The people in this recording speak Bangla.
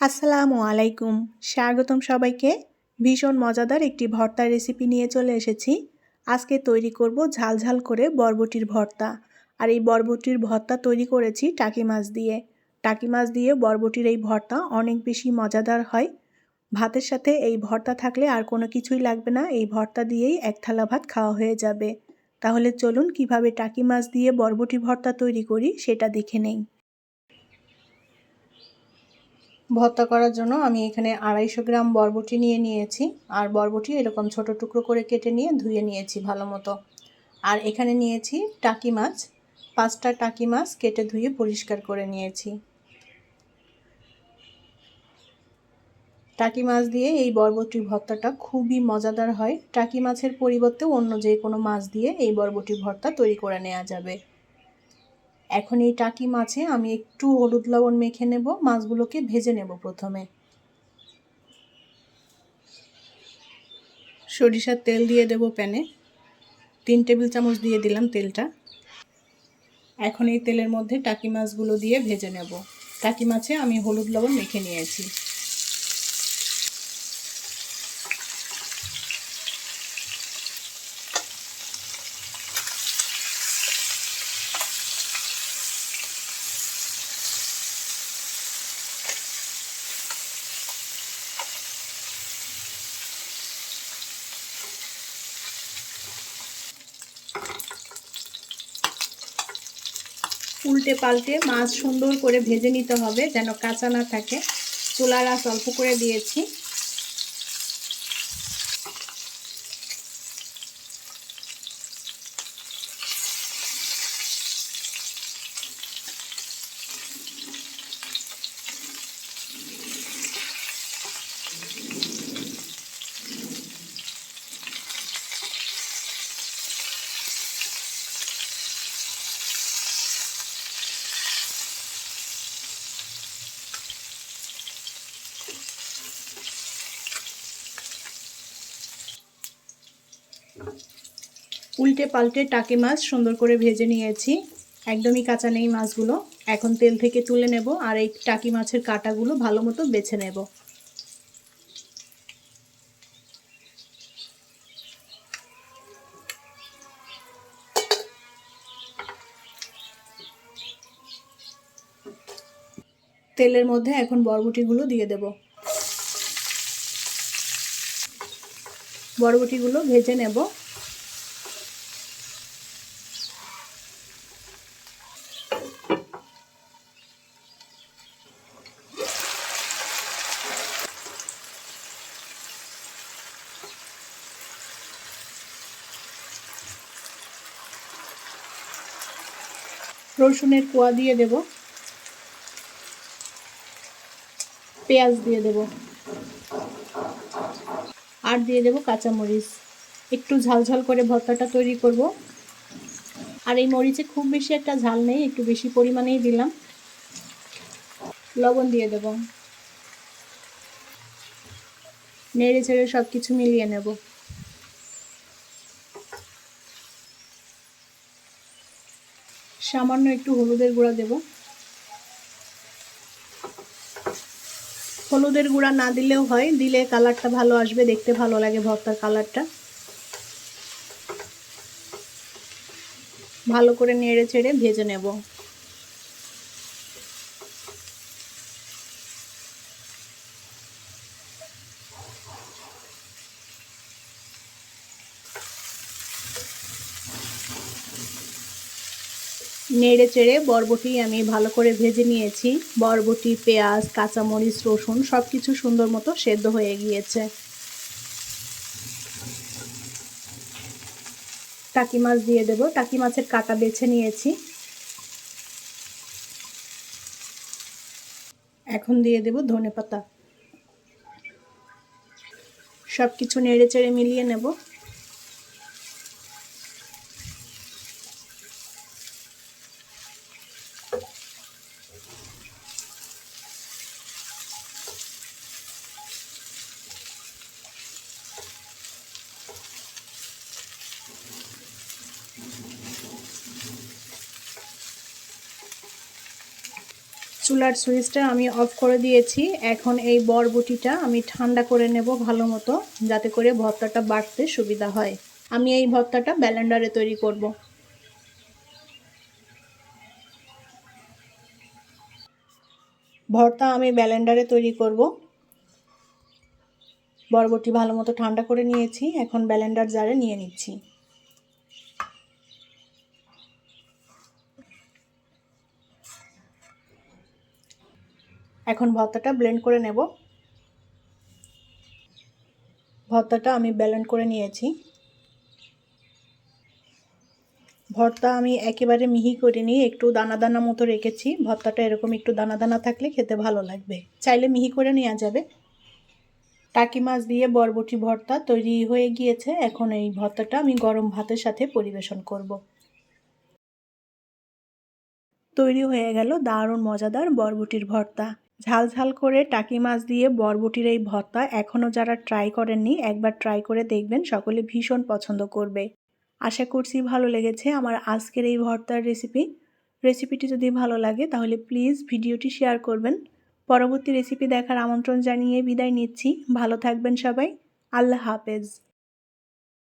আসসালামু আলাইকুম। স্বাগতম সবাইকে। ভীষণ মজাদার একটি ভর্তার রেসিপি নিয়ে চলে এসেছি। আজকে তৈরি করব ঝাল ঝাল করে বরবটির ভর্তা। আর এই বরবটির ভর্তা তৈরি করেছি টাকি মাছ দিয়ে। টাকি মাছ দিয়ে বরবটির এই ভর্তা অনেক বেশি মজাদার হয়। ভাতের সাথে এই ভর্তা থাকলে আর কোনো কিছুই লাগবে না। এই ভর্তা দিয়েই এক থালা ভাত খাওয়া হয়ে যাবে। তাহলে চলুন কীভাবে টাকি মাছ দিয়ে বরবটি ভর্তা তৈরি করি সেটা দেখে নেই। ভর্তা করার জন্য আমি এখানে আড়াইশো গ্রাম বরবটি নিয়ে নিয়েছি। আর বরবটি এরকম ছোট টুকরো করে কেটে নিয়ে ধুয়ে নিয়েছি ভালো মতো। আর এখানে নিয়েছি টাকি মাছ। পাঁচটা টাকি মাছ কেটে ধুয়ে পরিষ্কার করে নিয়েছি। টাকি মাছ দিয়ে এই বরবটির ভর্তাটা খুবই মজাদার হয়। টাকি মাছের পরিবর্তে অন্য যে কোনো মাছ দিয়ে এই বরবটির ভর্তা তৈরি করে নেওয়া যাবে। এখন এই টাকি মাছে আমি একটু হলুদ লবণ মেখে নেব, মাছগুলোকে ভেজে নেব প্রথমে। সরিষার তেল দিয়ে দেব প্যানে। তিন টেবিল চামচ দিয়ে দিলাম তেলটা। এখন এই তেলের মধ্যে টাকি মাছগুলো দিয়ে ভেজে নেব। টাকি মাছে আমি হলুদ লবণ মেখে নিয়েছি। উল্টে পাল্টে মাছ সুন্দর করে ভেজে নিতে হবে যেন কাঁচা না থাকে। চুলার আঁচ অল্প করে দিয়েছি। উল্টে পাল্টে টাকে মাছ সুন্দর করে ভেজে নিয়েছি। একদমই কাঁচা নেই মাছগুলো। এখন তেল থেকে তুলে নেব আর এই টাকি মাছের কাটাগুলো ভালো মতো বেছে নেব। তেলের মধ্যে এখন বরবটিগুলো দিয়ে দেব। বরবটিগুলো ভেজে নেব। রসুনের কোয়া দিয়ে দেব। পেঁয়াজ দিয়ে দেব। আর দিয়ে দেব কাঁচামরিচ। একটু ঝাল ঝাল করে ভর্তাটা তৈরি করব। আর এই মরিচে খুব বেশি একটা ঝাল নেই, একটু বেশি পরিমাণেই দিলাম। লবণ দিয়ে দেব। নেড়ে ছেড়ে সব কিছু মিলিয়ে নেব। সামান্য একটু হলুদের গুঁড়া দেব। হলুদের গুঁড়া না দিলেও হয়, দিলে কালারটা ভালো আসবে, দেখতে ভালো লাগে ভর্তার কালারটা। ভালো করে নেড়ে ছেড়ে ভেজে নেব। নেড়ে চেড়ে বরবটি আমি ভালো করে ভেজে নিয়েছি। বরবটি, পেঁয়াজ, কাঁচামরিচ, রসুন সব কিছু সুন্দর মতো সেদ্ধ হয়ে গিয়েছে। টাকি মাছ দিয়ে দেব। টাকি মাছের কাটা বেছে নিয়েছি। এখন দিয়ে দেব ধনে পাতা সব কিছু নেড়ে চেড়ে মিলিয়ে নেব। চুলার সুইচটা আমি অফ করে দিয়েছি। এখন এই বরবটিটা আমি ঠান্ডা করে নেব ভালো মতো, যাতে করে ভর্তাটা বাড়তে সুবিধা হয়। আমি এই ভর্তাটা ব্যালেন্ডারে তৈরি করব। ভর্তা আমি ব্যালেন্ডারে তৈরি করব। বরবটি ভালো মতো ঠান্ডা করে নিয়েছি। এখন ব্যালেন্ডার জারে নিয়ে নিচ্ছি। এখন ভর্তাটা ব্লেন্ড করে নেব। ভর্তাটা আমি ব্লেন্ড করে নিয়েছি। ভর্তা আমি একেবারে মিহি করে নিয়ে একটু দানা দানা মতো রেখেছি। ভর্তাটা এরকম একটু দানা দানা থাকলে খেতে ভালো লাগবে। চাইলে মিহি করে নেওয়া যাবে। টাকি মাছ দিয়ে বরবটি ভর্তা তৈরি হয়ে গিয়েছে। এখন এই ভর্তাটা আমি গরম ভাতের সাথে পরিবেশন করব। তৈরি হয়ে গেল দারুণ মজাদার বরবটির ভর্তা। ঝাল ঝাল করে টাকি মাছ দিয়ে বরবটির এই ভর্তা এখনও যারা ট্রাই করেননি, একবার ট্রাই করে দেখবেন, সকলে ভীষণ পছন্দ করবে। আশা করছি ভালো লেগেছে আমার আজকের এই ভর্তার রেসিপি রেসিপিটি যদি ভালো লাগে, তাহলে প্লিজ ভিডিওটি শেয়ার করবেন। পরবর্তী রেসিপি দেখার আমন্ত্রণ জানিয়ে বিদায় নিচ্ছি। ভালো থাকবেন সবাই। আল্লাহ হাফেজ।